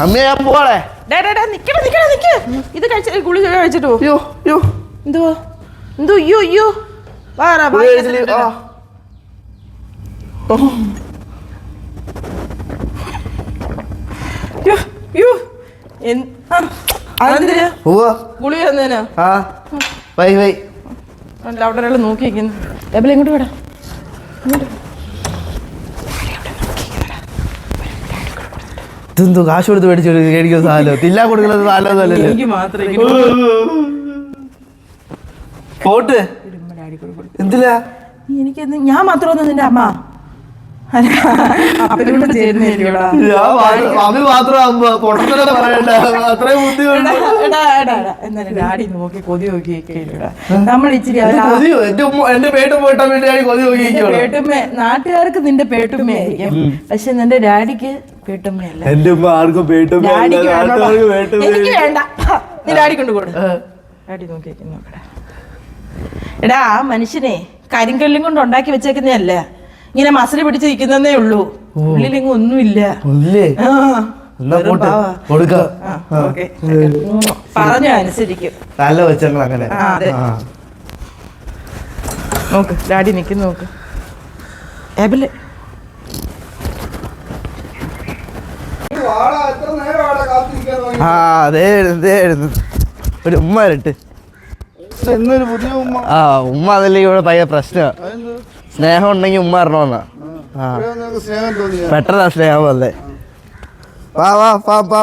ഞാൻ പോവാളെ. നിക്ക്. ഇത് കഴിച്ച ഗുളി കഴിച്ചിട്ട്? അയ്യോ എന്തോ? അയ്യോ അയ്യോ. വാറാ ഗുളിക. ആ. തന്നേനാ? വൈ വൈ. അല്ല അവിടെ ഒരാൾ നോക്കി ഇങ്ങോട്ട് വേടാ. ഇങ്ങോട്ട് ഇതെന്തോ കാശ് കൊടുത്ത് മേടിച്ചു മേടിക്കുന്ന സാധനം. തില്ലാ കൊടുക്കുന്ന സാധനം എനിക്ക് മാത്രമേ പോട്ട്. എന്തിലാ? എനിക്ക് ഞാൻ മാത്രമൊന്നും നിന്റെ അമ്മ. മാത്രമാകുമ്പോ പൊട്ടത്തന്നെ പറയണ്ട. അത്രയും ബുദ്ധിമുട്ട്. എന്നാലും ഡാഡി നോക്കി കൊതി നമ്മൾ ഇച്ചിരി എന്റെ അവരാ- കൊതിയോ എന്റെ ഉമ്മ എന്റെ പേട്ട് പോയിട്ടാൻ വേണ്ടി കൊതി പേട്ടുമ്മ നാട്ടുകാർക്ക് നിന്റെ പേട്ടുമ്മയായിരിക്കും പക്ഷെ നിന്റെ ഡാഡിക്ക് പേട്ടുമ്മയല്ല? എന്റെ ഉമ്മ ആർക്കും പേട്ടും ഡാഡിക്ക് വേണോടാ. എനിക്ക് വേണ്ട. നീ ഡാഡി കൊണ്ട് കൊടു. ഡാഡി നോക്കി നോക്കടാ. എടാ ആ മനുഷ്യനെ കരിങ്കല്ലും കൊണ്ട് ഉണ്ടാക്കി വെച്ചേക്കുന്നതല്ല? ഇങ്ങനെ മസിൽ പിടിച്ച് നിൽക്കുന്നതേ ഉള്ളൂ ഉള്ളിലെങ്ങും ഒന്നുമില്ല. ഇല്ലേ ആ, എന്നാ വെറും പോട്ട്. പാവാ. കൊടുക്കാം. ആ, ഓക്കേ. പറഞ്ഞു അനുസരിക്കും. നല്ല വെച്ചങ്ങൾ അങ്ങനെ. ആ, അതെ. ആ. നോക്ക് ഡാഡി നിൽക്കുന്നു നോക്ക്. ഏബിൽ ആ അതേ അതേ ഒരു ഉമ്മ ഇരട്ട് എന്നൊരു പുതിയ ഉമ്മ? ആ ഉമ്മ അതല്ലേ ഇവിടെ ഭയങ്കര പ്രശ്നമാണ് സ്നേഹം ഉണ്ടെങ്കിൽ ഉമ്മ വരണമെന്നാ ആ. പെട്ടെന്നാ സ്നേഹം വന്നേ. വാ വാ പാ പാ.